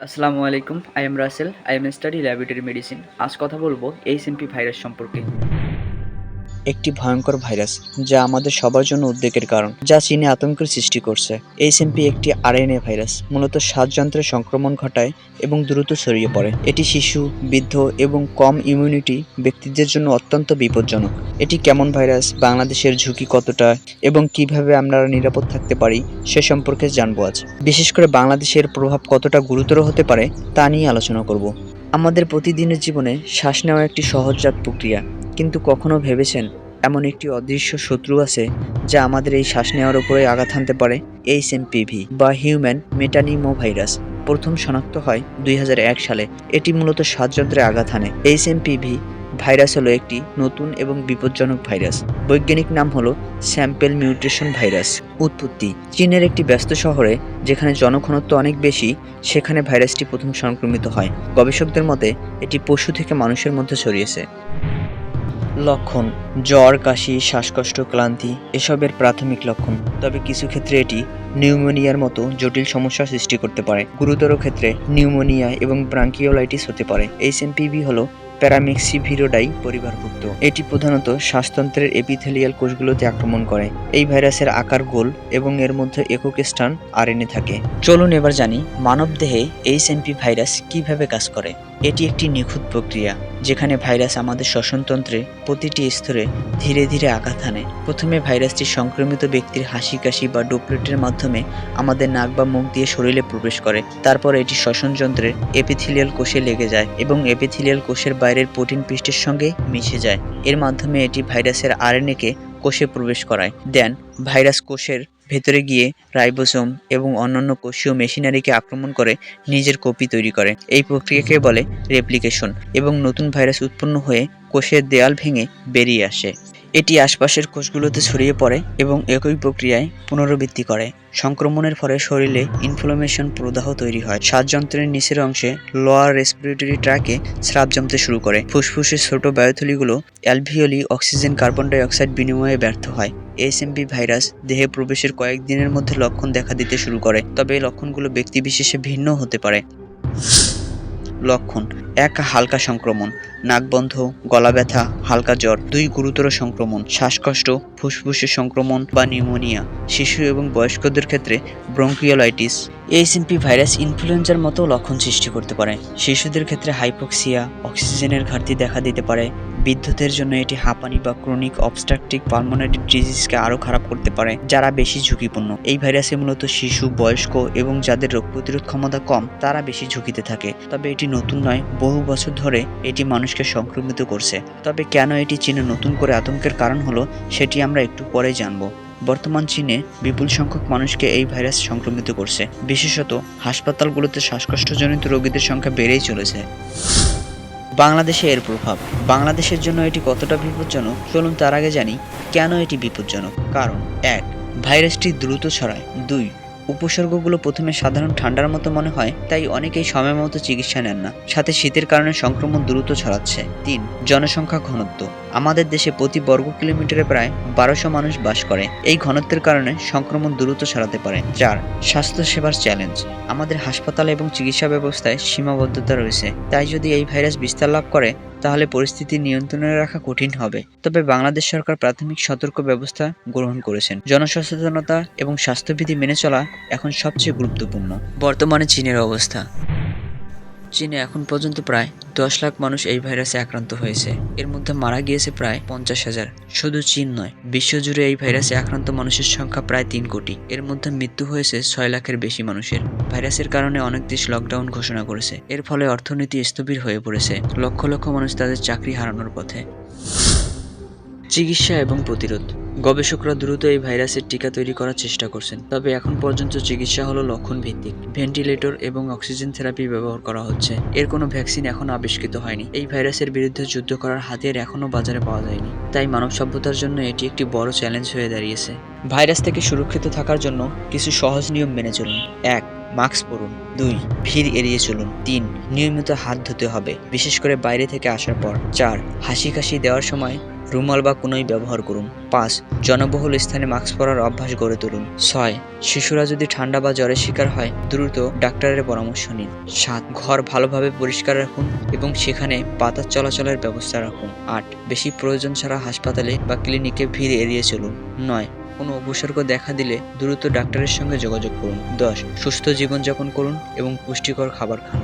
আসসালামু আলাইকুম I am Rasel I am study laboratory medicine আজ কথা বলব এইচএমপি ভাইরাস সম্পর্কে। একটি ভয়ঙ্কর ভাইরাস যা আমাদের সবার জন্য উদ্বেগের কারণ, যা চীনে আতঙ্কের সৃষ্টি করছে। এইচএমপি একটি আরএনএ ভাইরাস, মূলত শ্বাসযন্ত্রে সংক্রমণ ঘটায় এবং দ্রুত ছড়িয়ে পড়ে। এটি শিশু, বৃদ্ধ এবং কম ইমিউনিটি ব্যক্তিদের জন্য অত্যন্ত বিপজ্জনক। এটি কেমন ভাইরাস, বাংলাদেশের ঝুঁকি কতটা এবং কীভাবে আমরা নিরাপদ থাকতে পারি, সে সম্পর্কে জানব আজ। বিশেষ করে বাংলাদেশের প্রভাব কতটা গুরুতর হতে পারে, তা নিয়ে আলোচনা করব। আমাদের প্রতিদিনের জীবনে শ্বাস নেওয়া একটি সহজজাত প্রক্রিয়া। কিন্তু কখনো ভেবেছেন এমন একটি অদৃশ্য শত্রু আছে যা আমাদের এই শ্বাস নেওয়ার উপরে আঘাত হানতে পারে? এইচ এমপিভি বা হিউম্যান মেটানিমো ভাইরাস প্রথম শনাক্ত হয় দুই হাজার এক সালে। এটি মূলত শ্বাসযন্ত্রে আঘাত হানে। এইচ এমপিভি ভাইরাস হলো একটি নতুন এবং বিপজ্জনক ভাইরাস। বৈজ্ঞানিক নাম হলো স্যাম্পেল মিউটেশন ভাইরাস। উৎপত্তি। চীনের একটি ব্যস্ত শহরে যেখানে জনঘনত্ব অনেক বেশি, সেখানে ভাইরাসটি প্রথম সংক্রমিত হয়। গবেষকদের মতে, এটি পশু থেকে মানুষের মধ্যে ছড়িয়েছে। লক্ষণ, জ্বর, কাশি, শ্বাসকষ্ট, ক্লান্তি, এসবের প্রাথমিক লক্ষণ। তবে কিছু ক্ষেত্রে এটি নিউমোনিয়ার মতো জটিল সমস্যা সৃষ্টি করতে পারে। গুরুতর ক্ষেত্রে নিউমোনিয়া এবং ব্রাঙ্কিওলাইটিস হতে পারে। এইচএমপিভি হলো প্যারামেক্সিভিরোডাই পরিবারভুক্ত। এটি প্রধানত শ্বাসতন্ত্রের এপিথেলিয়াল কোষগুলোতে আক্রমণ করে। এই ভাইরাসের আকার গোল এবং এর মধ্যে একক স্থান আরএনএ থাকে। চলুন এবার জানি মানবদেহে এইচএমপি ভাইরাস কীভাবে কাজ করে। এটি একটি নিখুঁত প্রক্রিয়া। যেখানে ভাইরাস আমাদের শ্বসনতন্ত্রে প্রতিটি স্তরে ধীরে ধীরে আঘাত হানে প্রথমে ভাইরাসটি সংক্রমিত ব্যক্তির হাসি, কাশি বা ডোপলেটের মাধ্যমে আমাদের নাক বা মুখ দিয়ে শরীরে প্রবেশ করে। তারপর এটি শ্বসন যন্ত্রের এপিথিলিয়াল কোষে লেগে যায় এবং এপিথিলিয়াল কোষের বাইরের প্রোটিন পৃষ্ঠের সঙ্গে মিশে যায়। এর মাধ্যমে এটি ভাইরাসের আরএনএকে কোষে প্রবেশ করায়। দেন, ভাইরাস কোষের ভেতরে গিয়ে রাইবোসোম এবং অন্যান্য কোষীয় মেশিনারিকে আক্রমণ করে নিজের কপি তৈরি করে। এই প্রক্রিয়াকে বলে রেপ্লিকেশন এবং নতুন ভাইরাস উৎপন্ন হয়ে কোষের দেয়াল ভেঙে বেরিয়ে আসে। এটি আশপাশের কোষগুলোতে ছড়িয়ে পড়ে এবং একই প্রক্রিয়ায় পুনরাবৃত্তি করে। সংক্রমণের ফলে শরীরে ইনফ্লামেশন প্রদাহ তৈরি হয়। শ্বাসযন্ত্রের নিচের অংশে লোয়ার রেসপিরেটরি ট্র্যাকে স্রাব জমতে শুরু করে। ফুসফুসের ছোট বায়ুথলিগুলো alveoli, oxygen, carbon dioxide বিনিময়ে ব্যর্থ হয়। এইচএমপি ভাইরাস দেহে প্রবেশের কয়েকদিনের মধ্যে লক্ষণ দেখা দিতে শুরু করে, তবে এই লক্ষণগুলো ব্যক্তিবিশেষে ভিন্ন হতে পারে। লক্ষণ, এক হালকা সংক্রমণ, নাকবন্ধ গলা ব্যথা হালকা জ্বর, দুই গুরুতর সংক্রমণ, শ্বাসকষ্ট ফুসফুসের সংক্রমণ বা নিউমোনিয়া, শিশু এবং বয়স্কদের ক্ষেত্রে ব্রঙ্কিওলাইটিস। এইচএমপি ভাইরাস ইনফ্লুয়েঞ্জার মতো লক্ষণ সৃষ্টি করতে পারে। শিশুদের ক্ষেত্রে হাইপোক্সিয়া, অক্সিজেনের ঘাটতি দেখা দিতে পারে। বৃদ্ধদের জন্য এটি হাঁপানি বা ক্রনিক অবস্ট্রাকটিভ পালমোনারি ডিজিজকে আরও খারাপ করতে পারে, যারা বেশি ঝুঁকিপূর্ণ। এই ভাইরাসে মূলত শিশু, বয়স্ক এবং যাদের রোগ প্রতিরোধ ক্ষমতা কম, তারা বেশি ঝুঁকিতে থাকে। তবে এটি নতুন নয়, বহু বছর ধরে এটি মানুষকে সংক্রমিত করছে। তবে কেন এটি চীনে নতুন করে আতঙ্কের কারণ হলো, সেটি আমরা একটু পরে জানব। বর্তমান চীনে বিপুল সংখ্যক মানুষকে এই ভাইরাস সংক্রমিত করছে। বিশেষত হাসপাতালগুলোতে শ্বাসকষ্টজনিত রোগীদের সংখ্যা বেড়েই চলেছে। বাংলাদেশে এর প্রভাব। বাংলাদেশের জন্য এটি কতটা বিপজ্জনক, চলুন তার আগে জানি কেন এটি বিপজ্জনক। কারণ, এক, ভাইরাসটি দ্রুত ছড়ায়। দুই, উপসর্গগুলো প্রথমে সাধারণ ঠান্ডার মতো মনে হয়, তাই অনেকেই সময় মতো চিকিৎসা নেন না। সাথে শীতের কারণে সংক্রমণ দ্রুত ছড়াচ্ছে। তিন, জনসংখ্যা ঘনত্ব। আমাদের দেশে প্রতি বর্গ কিলোমিটারে প্রায় বারোশো মানুষ বাস করে। এই ঘনত্বের কারণে সংক্রমণ দ্রুত ছড়াতে পারে চার স্বাস্থ্যসেবার চ্যালেঞ্জ। আমাদের হাসপাতাল এবং চিকিৎসা ব্যবস্থায় সীমাবদ্ধতা রয়েছে। তাই যদি এই ভাইরাস বিস্তার লাভ করে, তাহলে পরিস্থিতি নিয়ন্ত্রণে রাখা কঠিন হবে। তবে বাংলাদেশ সরকার প্রাথমিক সতর্ক ব্যবস্থা গ্রহণ করেছেন। জনসচেতনতা এবং স্বাস্থ্যবিধি মেনে চলা এখন সবচেয়ে গুরুত্বপূর্ণ। বর্তমানে চীনের অবস্থা। চীনে এখন পর্যন্ত প্রায় দশ লাখ মানুষ এই ভাইরাসে আক্রান্ত হয়েছে। এর মধ্যে মারা গিয়েছে প্রায় পঞ্চাশ হাজার। শুধু চীন নয়, বিশ্বজুড়ে এই ভাইরাসে আক্রান্ত মানুষের সংখ্যা প্রায় তিন কোটি। এর মধ্যে মৃত্যু হয়েছে ছয় লাখের বেশি মানুষের। ভাইরাসের কারণে অনেক দেশ লকডাউন ঘোষণা করেছে। এর ফলে অর্থনীতি স্থবির হয়ে পড়েছে। লক্ষ লক্ষ মানুষ তাদের চাকরি হারানোর পথে। চিকিৎসা এবং প্রতিরোধ। গবেষকরা দ্রুত এই ভাইরাসের টিকা তৈরি করার চেষ্টা করছেন, তবে এখন পর্যন্ত চিকিৎসা হলো লক্ষণ ভিত্তিক ভেন্টিলেটর এবং অক্সিজেন থেরাপি ব্যবহার করা হচ্ছে। এর কোনো ভ্যাকসিন এখনও আবিষ্কৃত হয়নি। এই ভাইরাসের বিরুদ্ধে যুদ্ধ করার হাতিয়ার এখনও বাজারে পাওয়া যায়নি। তাই মানব সভ্যতার জন্য এটি একটি বড় চ্যালেঞ্জ হয়ে দাঁড়িয়েছে। ভাইরাস থেকে সুরক্ষিত থাকার জন্য কিছু সহজ নিয়ম মেনে চলুন। এক, মাস্ক পরুন। দুই, ভিড় এড়িয়ে চলুন। তিন, নিয়মিত হাত ধুতে হবে, বিশেষ করে বাইরে থেকে আসার পর। চার হাসি কাশি দেওয়ার সময় রুমাল বা কোনোই ব্যবহার করুন। পাঁচ, জনবহুল স্থানে মাস্ক পরার অভ্যাস গড়ে তুলুন। ছয়, শিশুরা যদি ঠান্ডা বা জ্বরের শিকার হয়, দ্রুত ডাক্তারের পরামর্শ নিন। সাত, ঘর ভালোভাবে পরিষ্কার রাখুন এবং সেখানে বাতাস চলাচলের ব্যবস্থা রাখুন। আট, বেশি প্রয়োজন ছাড়া হাসপাতালে বা ক্লিনিকে ভিড় এড়িয়ে চলুন। নয়, কোনো উপসর্গ দেখা দিলে দ্রুত ডাক্তারের সঙ্গে যোগাযোগ করুন। দশ, সুস্থ জীবনযাপন করুন এবং পুষ্টিকর খাবার খান।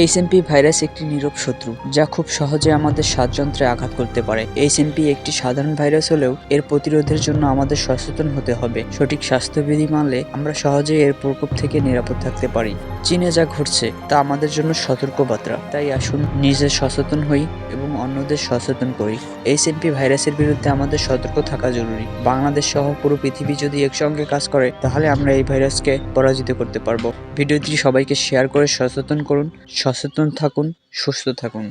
এইচএমপি ভাইরাস একটি নীরব শত্রু, যা খুব সহজে আমাদের শ্বাসযন্ত্রে আঘাত করতে পারে। এইচএমপি একটি সাধারণ ভাইরাস হলেও এর প্রতিরোধের জন্য আমাদের সচেতন হতে হবে। সঠিক স্বাস্থ্যবিধি মানলে আমরা সহজেই এর প্রকোপ থেকে নিরাপদ থাকতে পারি। চীনে যা ঘটছে, তা আমাদের জন্য সতর্কবার্তা। তাই আসুন, নিজে সচেতন হই এবং অন্যদের সচেতন করি। এইচএমপি ভাইরাসের বিরুদ্ধে আমাদের সতর্ক থাকা জরুরি। বাংলাদেশ সহ পুরো পৃথিবী যদি একসঙ্গে কাজ করে, তাহলে আমরা এই ভাইরাসকে পরাজিত করতে পারব। ভিডিওটি সবাইকে শেয়ার করে সচেতন করুন। সচেতন থাকুন সুস্থ থাকুন।